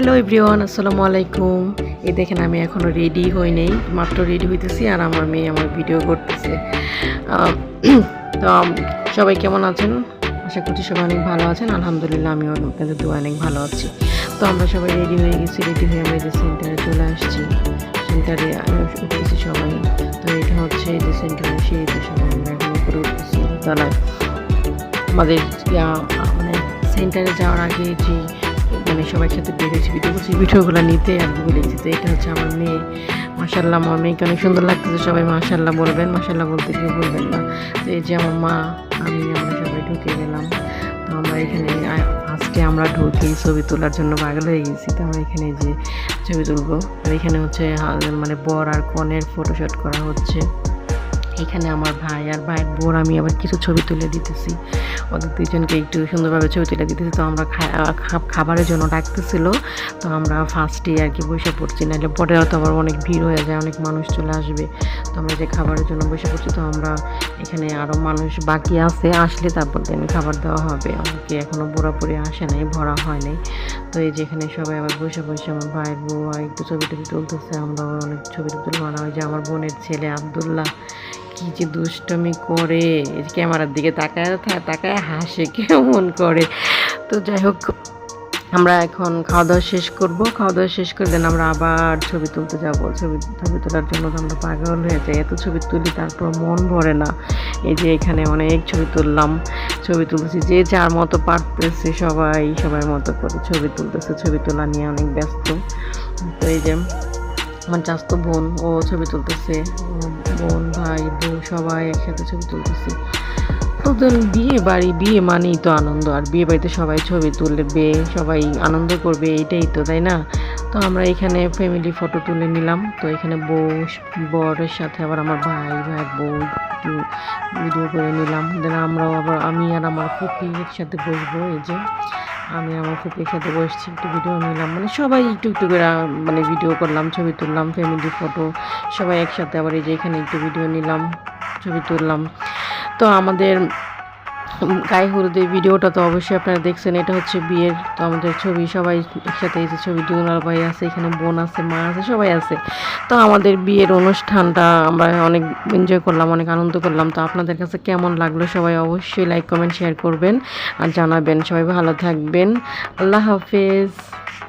Hello everyone আসসালামু আলাইকুম। এই দেখেন আমি এখনও রেডি হই নেই, মাত্র রেডি হইতেছি আর আমার মেয়ে আমার ভিডিও করতেছে। তো সবাই কেমন আছেন? আশা করছি সবাই অনেক ভালো আছেন, আলহামদুলিল্লাহ আমিও আপনাদের দোয়া অনেক ভালো আছি। তো আমরা সবাই রেডি হয়ে গেছি রেডি হয়ে আমরা যে সেন্টারে চলে আসছি। সেন্টারে উঠতেছি সবাই। তো এটা হচ্ছে যে সেন্টারে সেই যে সবাই আমরা এখন উপরে উঠতেছি। তলায় আমাদের মানে সেন্টারে যাওয়ার আগে যে মানে সবাই সাথে বেরিয়েছি ভিডিও করছি ভিডিওগুলো নিতে আর কি বলেছি। তো এটা হচ্ছে আমার মেয়ে। মাসাল্লাহ আমার মেয়েকে অনেক সুন্দর লাগতেছে, সবাই মাসাল্লাহ বলবেন মাসাল্লাহ বলতে কেউ বলবেন না। তো এই যে আমার মা, আমি, আমরা সবাই ঢুকে গেলাম। তো আমরা এখানে আজকে আমরা ঢুকি ছবি তোলার জন্য পাগল হয়ে গেছি। তো আমরা এখানে যে ছবি তুলবো। এখানে হচ্ছে মানে বর আর কনের ফটোশ্যুট করা হচ্ছে। এখানে আমার ভাই আর ভাইয়ের বোর আমি আবার কিছু ছবি তুলে দিতেছি। ওদের দুইজনকে একটু সুন্দরভাবে ছবি তুলে দিতেছি। তো আমরা খাবারের জন্য ডাকতেছিল। তো আমরা ফার্স্টে আর কি বসে পড়ছি। নাহলে পরে হয়তো আবার অনেক ভিড় হয়ে যায়, অনেক মানুষ চলে আসবে। তো আমরা যে খাবারের জন্য বসে পড়ছি, তো আমরা এখানে আরও মানুষ বাকি আছে। আসলে তারপর দিন খাবার দেওয়া হবে। আমাকে এখনও পুরোপুরি আসে নাই, ভরা হয় নাই। তো এই যে এখানে সবাই আবার বসে বসে আমার ভাইয়ের বউ একটু ছবি টবি তুলতেছে। আমরা অনেক ছবি তুলবো আর ওই যে আমার বোনের ছেলে আবদুল্লাহ। কি যে দুষ্টমি করে ক্যামেরার দিকে তাকায় তাকায় হাসে, কেমন করে। তো যাই হোক, আমরা এখন খাওয়া দাওয়া শেষ করব। খাওয়া দাওয়া শেষ করে দেন আমরা আবার ছবি তুলতে যাব। ছবি ছবি তোলার জন্য তো আমরা পাগল হয়ে যাই। এত ছবি তুলি তারপর মন ভরে না। এই যে এখানে অনেক ছবি তুললাম। ছবি তুলতেছি, যে যার মতো পারতেছে সবাই সবার মতো করে ছবি তুলতেছে। ছবি তোলা নিয়ে অনেক ব্যস্ত। তো এই যে আমার চাস্তো বোন, ও ছবি তুলতেছে, বোন, ভাই, বউ, সবাই একসাথে ছবি তুলতেছে। ওদের বিয়ে বাড়ি, বিয়ে মানেই তো আনন্দ, আর বিয়ে বাড়িতে সবাই ছবি তুলবে, সবাই আনন্দ করবে এটাই তো, তাই না? তো আমরা এখানে ফ্যামিলি ফটো তুলে নিলাম, তো এখানে বউ, বরের সাথে আবার আমার ভাই ভাই, বউ, একটু ভিডিও করে নিলাম। দেন আমরাও আবার, আমি আর আমার ফুপি একসাথে বসবো, এই যে। আমি আমার ফুপির সাথে বসছি, একটু ভিডিও নিলাম। মানে সবাই একটু একটু করে মানে ভিডিও করলাম, ছবি তুললাম ফ্যামিলি ফটো সবাই একসাথে আবার এই যে এখানে একটু ভিডিও নিলাম, ছবি তুললাম। তো আমাদের গায়ে হলুদের ভিডিওটা তো অবশ্যই আপনারা দেখছেন। এটা হচ্ছে বিয়ের, তো আমাদের ছবি, সবাই একসাথে যে ছবি, দুলাল ভাই আছে, এখানে বোন আছে, মা আছে, সবাই আছে। তো আমাদের বিয়ের অনুষ্ঠানটা আমরা অনেক এনজয় করলাম, অনেক আনন্দ করলাম। তো আপনাদের কাছে কেমন লাগল সবাই অবশ্যই লাইক কমেন্ট শেয়ার করবেন আর জানাবেন। সবাই ভালো থাকবেন। আল্লাহ হাফেজ।